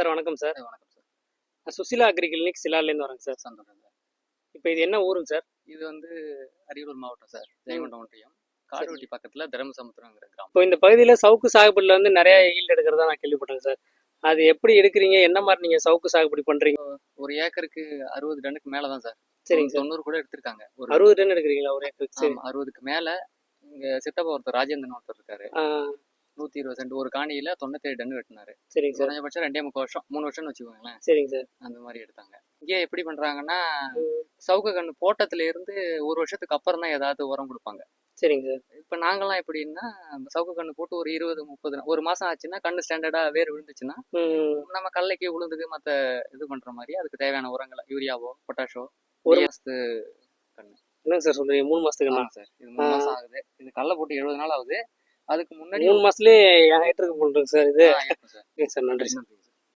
Sir வணக்கம் sir. வணக்கம் sir. நான் சுசிலா அக்ரி கிளினிக் சிலாலேருந்து வரேங்க சார். சந்தோஷம் சார் இப்போ இது என்ன ஊருங்க சார்? இது வந்து அரியலூர் மாவட்டம் சார் ஜெயங்கொண்டம் ஒன்றியம். காடுவெட்டி பக்கத்துல தர்மசமுத்திரங்கிற கிராமம். இப்போ இந்த பகுதியில் சவுக்கு சாகுபடியில் வந்து நிறைய ஈல்டு எடுக்கிறதா நான் கேள்விப்பட்டேன் சார். அது எப்படி எடுக்கிறீங்க? என்ன மாதிரி நீங்கள் சவுக்கு சாகுபடி பண்ணுறீங்க ஒரு ஏக்கருக்கு அறுபது டன்னுக்கு மேல தான் சார். சரிங்க சார். தொண்ணூறு கூட எடுத்திருக்காங்க. ஒரு அறுபது டன் எடுக்கிறீங்களா? ஒரு ஏக்கருக்கு? அறுபதுக்கு மேல இங்க சித்தப்பா ஒருத்தர் ராஜேந்திரன் ஒருத்தர் இருக்காரு. நூத்தி இருபது சென்ட் ஒரு காணியில தொண்ணூத்தேழு டன் வெட்டினாரு. சரிங்க சார். குறைஞ்சபட்சம் ரெண்டே முக்கால் வருஷம் மூணு வருஷம்னு வச்சுக்கோங்களேன். சரிங்க சார். அந்த மாதிரி எடுத்தாங்க. இங்கே எப்படி பண்றாங்கன்னா சவுக்கு கண்ணு போட்டத்துல இருந்து ஒரு வருஷத்துக்கு அப்புறம் தான் ஏதாவது உரம் கொடுப்பாங்க. சரிங்க சார். இப்போ நாங்கெல்லாம் எப்படின்னா சவுக்கு கண்ணு போட்டு ஒரு இருபது முப்பது ஒரு மாசம் ஆச்சுன்னா கண்ணு ஸ்டாண்டர்டா வேர் விழுந்துச்சுன்னா நம்ம கடலைக்கு உளுந்துக்கு மற்ற இது பண்ற மாதிரி அதுக்கு தேவையான உரங்களை யூரியாவோ பொட்டாஷோ ஒரு ஒரு மாசத்து என்னங்க சார் சொல்கிறீங்க மூணு மாதத்துக்கு ஆமா சார் இது மூணு மாசம் ஆகுது. இது கடலை போட்டு எழுபது நாள் ஆகுது. அதுக்கு முன்னாடி மூணு மாதத்துலேயே என் ஹைட்டருக்கு பண்ணுறேங்க சார் இது. சார். நன்றி சார்.